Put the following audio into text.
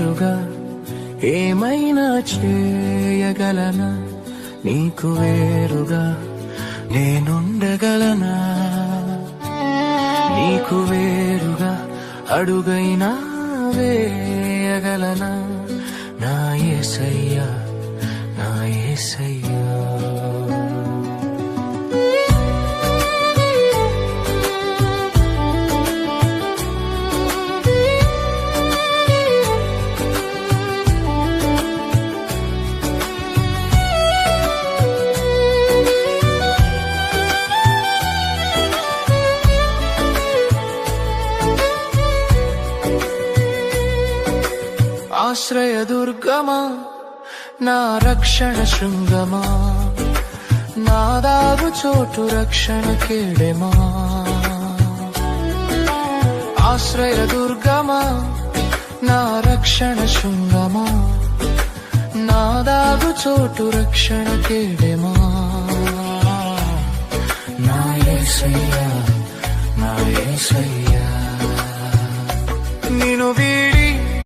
గా ఏమైనా చేయగలనా? నీకు వేరుగా నేనుండగలనా? నీకు వేరుగా అడుగైనా వేయగలనా? నా ఏసయ్యా నా ఏసయ్యా. ఆశ్రయదుర్గమా నా రక్షణ శృంగమా? నాదాగు చోటు రక్షణ కేడెమా? ఆశ్రయదుర్గమా నా రక్షణ శృంగమా? నాదాగు చోటు రక్షణ కేడెమా? నా ఏసయ్యా నా ఏసయ్యా